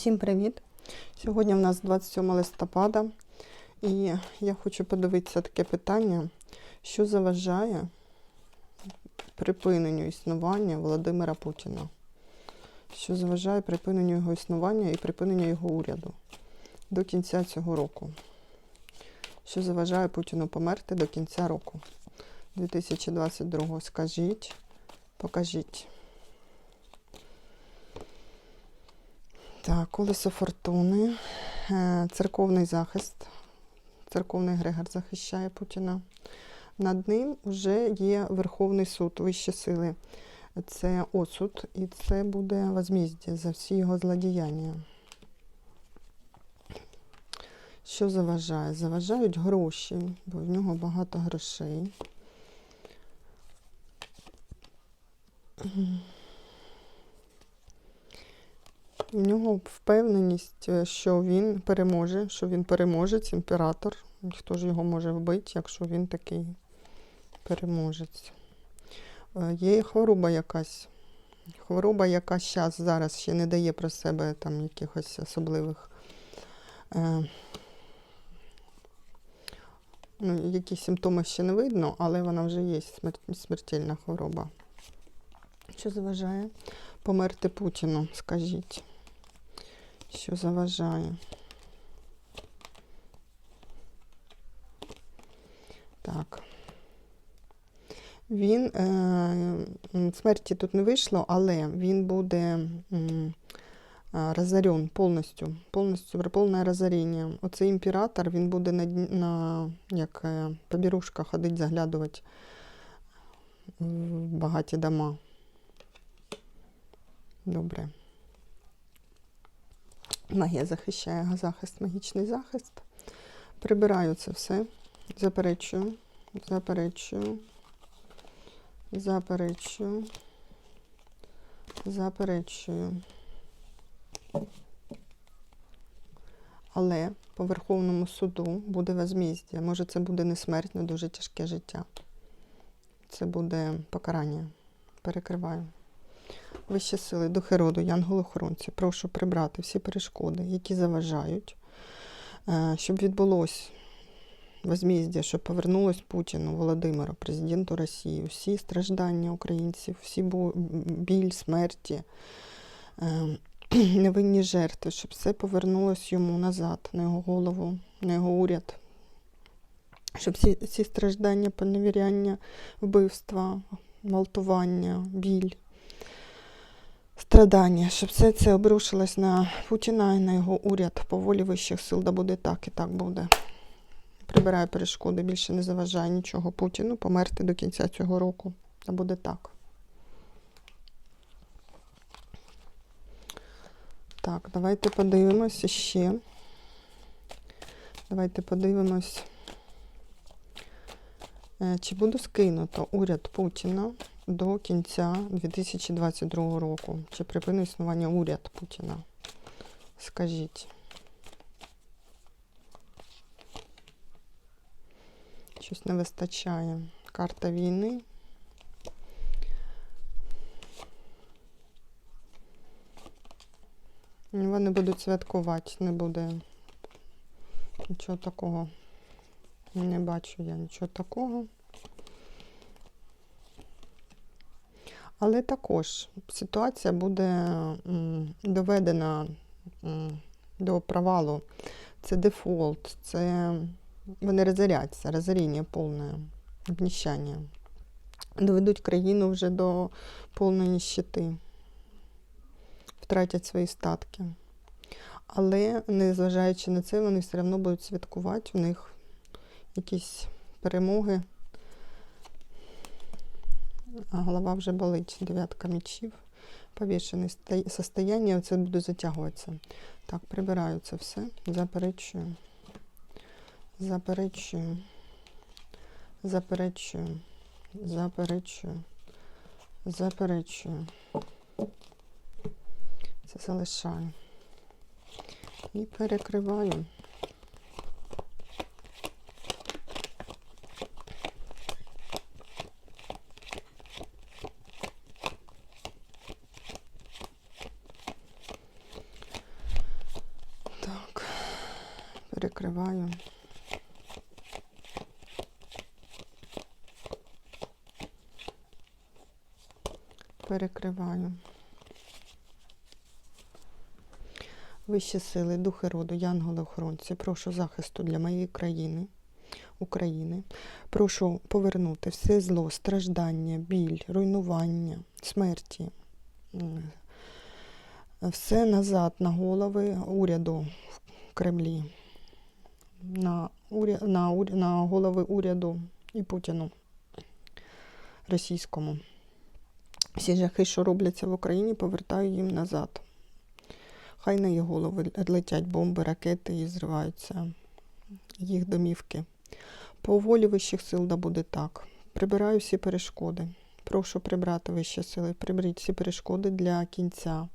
Всім привіт! Сьогодні в нас 27 листопада, і я хочу подивитися таке питання, що заважає припиненню існування Володимира Путіна. Що заважає припиненню його існування і припиненню його уряду до кінця цього року. Що заважає Путіну померти до кінця року 2022 Скажіть, покажіть. Так, колесо фортуни, е, церковний захист. Церковний Грегор захищає Путіна. Над ним вже є Верховний суд, вищі сили. Це осуд, і це буде возміздя за всі його злодіяння. Що заважає? Заважають гроші, бо в нього багато грошей. В нього впевненість, е, що він переможе, що він переможець, імператор. Хто ж його може вбити, якщо він такий переможець? Е, Є хвороба якась. Хвороба, яка щас, зараз ще не дає про себе там якихось особливих. Е, ну, які симптоми ще не видно, але вона вже є смер- смертельна хвороба. Що заважає померти Путіну, скажіть? Що заважає? Так. Він е, смерті тут не вийшло, але він буде м, розорен повністю. Повністю повне розоріння. Оцей імператор, він буде на, на як е, побірушка ходить, заглядувати в багаті дома. Добре. Магія захищає захист, магічний захист. Прибираю це все. Заперечую, заперечую, заперечую, заперечую. Але по Верховному суду буде возміздя. Може, це буде не смерть, дуже тяжке життя. Це буде покарання. Перекриваю. Вищі сили, духи роду, янголи-охоронці, прошу прибрати всі перешкоди, які заважають, е, щоб відбулось возміздя, щоб повернулось Путіну, Володимиру, президенту Росії, всі страждання українців, всі біль, смерті, е, невинні жертви, щоб все повернулось йому назад, на його голову, на його уряд. Щоб всі ці страждання, поневіряння, вбивства, гвалтування, біль, страдання, щоб все це обрушилось на Путіна і на його уряд по волі вищих сил, да буде так і так буде. Прибираю перешкоди, більше не заважає нічого Путіну померти до кінця цього року. Да буде так. Так, давайте подивимося ще. Давайте подивимось, е, чи буде скинуто уряд Путіна до кінця 2022 року. Чи припинить існування уряд Путіна? Скажіть. Щось не вистачає. Карта війни. Вони будуть святкувати, не буде нічого такого. Не бачу я нічого такого. Але також ситуація буде доведена до провалу. Це дефолт, це вони розоряться, розоріння повне, обніщання. Доведуть країну вже до повної ніщити, втратять свої статки. Але, незважаючи на це, вони все одно будуть святкувати. У них якісь перемоги. А голова вже болить. Дев'ятка мечів. Повішене состояння, це буде затягуватися. Так, прибираю це все. Заперечую. Заперечую. Заперечую. Заперечую. Заперечую. Це залишаю. І перекриваю. Перекриваю. Перекриваю. Вищі сили, духи роду, янголи-охоронці, прошу захисту для моєї країни, України. Прошу повернути все зло, страждання, біль, руйнування, смерті. Все назад на голови уряду в Кремлі, на, уря... на, уря... на голови уряду і Путіну російському. Всі жахи, що робляться в Україні, повертаю їм назад. Хай на їх голови летять бомби, ракети і зриваються їх домівки. По волі вищих сил да буде так. Прибираю всі перешкоди. Прошу прибрати вищі сили. Приберіть всі перешкоди для кінця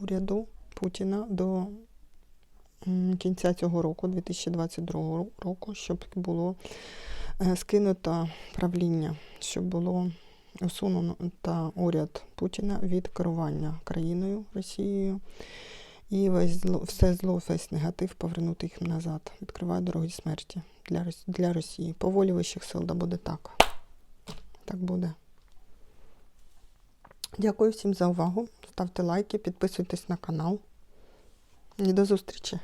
уряду Путіна до кінця цього року, 2022 року, щоб було е, скинуто правління, щоб було усунуто уряд Путіна від керування країною Росією. І весь зло, все зло, весь негатив повернути їх назад. Відкриваю дороги смерті для, для Росії. По волі вищих сил да буде так. Так буде. Дякую всім за увагу. Ставте лайки, підписуйтесь на канал. І до зустрічі!